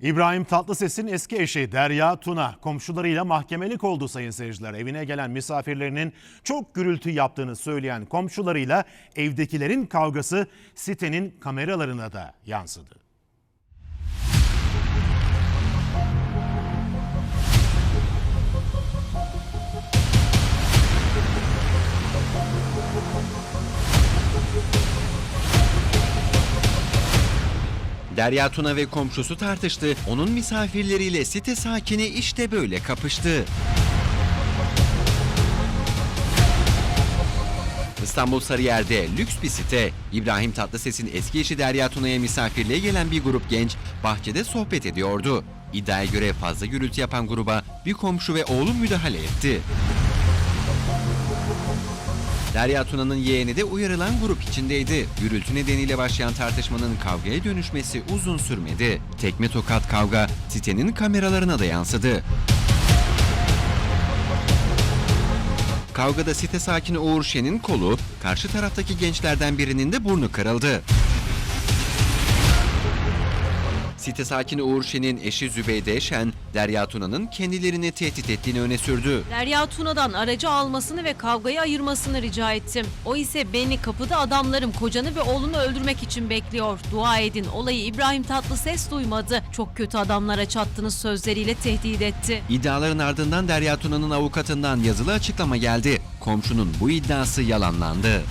İbrahim Tatlıses'in eski eşi Derya Tuna komşularıyla mahkemelik oldu sayın seyirciler. Evine gelen misafirlerinin çok gürültü yaptığını söyleyen komşularıyla evdekilerin kavgası sitenin kameralarına da yansıdı. Derya Tuna ve komşusu tartıştı. Onun misafirleriyle site sakini işte böyle kapıştı. İstanbul Sarıyer'de lüks bir site. İbrahim Tatlıses'in eski eşi Derya Tuna'ya misafirliğe gelen bir grup genç bahçede sohbet ediyordu. İddiaya göre fazla gürültü yapan gruba bir komşu ve oğlu müdahale etti. Derya Tuna'nın yeğeni de uyarılan grup içindeydi. Gürültü nedeniyle başlayan tartışmanın kavgaya dönüşmesi uzun sürmedi. Tekme tokat kavga sitenin kameralarına da yansıdı. Kavgada site sakini Uğur Şen'in kolu, karşı taraftaki gençlerden birinin de burnu kırıldı. Site sakini Uğur Şen'in eşi Zübeyde Şen, Derya Tuna'nın kendilerini tehdit ettiğini öne sürdü. Derya Tuna'dan aracı almasını ve kavgayı ayırmasını rica ettim. O ise beni kapıda adamlarım kocanı ve oğlunu öldürmek için bekliyor. Dua edin olayı İbrahim Tatlıses duymadı. Çok kötü adamlara çattınız sözleriyle tehdit etti. İddiaların ardından Derya Tuna'nın avukatından yazılı açıklama geldi. Komşunun bu iddiası yalanlandı.